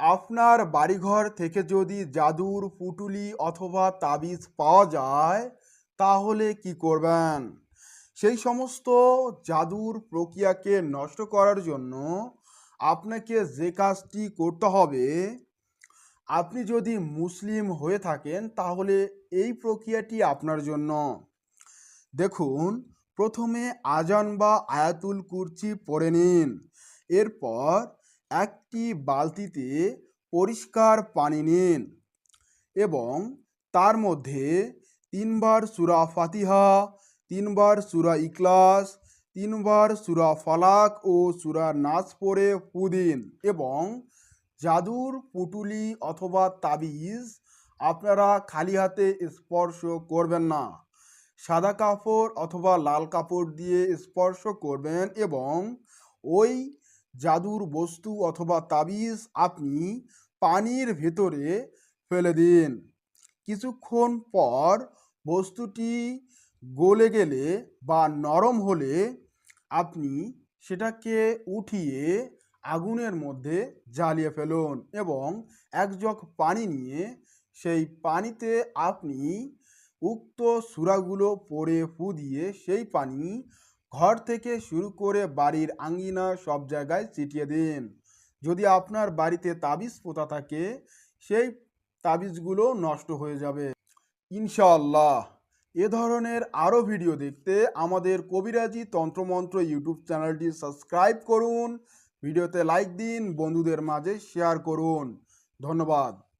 আপনার বাড়িঘর থেকে যদি জাদুর পুটুলি অথবা তাবিজ পাওয়া যায়, তাহলে কি করবেন? সেই সমস্ত জাদুর প্রক্রিয়াকে নষ্ট করার জন্য আপনাকে যে কাজটি করতে হবে, আপনি যদি মুসলিম হয়ে থাকেন, তাহলে এই প্রক্রিয়াটি আপনার জন্য। দেখুন, প্রথমে আজান বা আয়াতুল কুরসি পড়ে নিন। এরপর একটি বালতিতে পরিষ্কার পানি নিন এবং তার মধ্যে তিনবার সুরা ফাতিহা, তিনবার সুরা ইকলাস তিনবার সুরা ফালাক ও সুরা নাচ পরে ফু দিন এবং জাদুর পুটুলি অথবা তাবিজ আপনারা খালি হাতে স্পর্শ করবেন না। সাদা কাপড় অথবা লাল কাপড় দিয়ে স্পর্শ করবেন এবং ওই জাদুর বস্তু অথবা তাবিজ আপনি পানির ভেতরে ফেলে দিন। কিছুক্ষণ পর বস্তুটি গলে গেলে বা নরম হলে আপনি সেটাকে উঠিয়ে আগুনের মধ্যে জ্বালিয়ে ফেলুন এবং এক জগ পানি নিয়ে সেই পানিতে আপনি উক্ত সুরাগুলো পরে ফু দিয়ে সেই পানি ঘর থেকে শুরু করে বাড়ির আঙ্গিনা সব জায়গায় ছিটিয়ে দিন। যদি আপনার বাড়িতে তাবিজ পোতা থাকে, সেই তাবিজগুলো নষ্ট হয়ে যাবে। ইনশাআল্লাহ। এ ধরনের আরও ভিডিও দেখতে আমাদের কবিরাজি তন্ত্রমন্ত্র ইউটিউব চ্যানেলটি সাবস্ক্রাইব করুন। ভিডিওতে লাইক দিন, বন্ধুদের মাঝে শেয়ার করুন। ধন্যবাদ।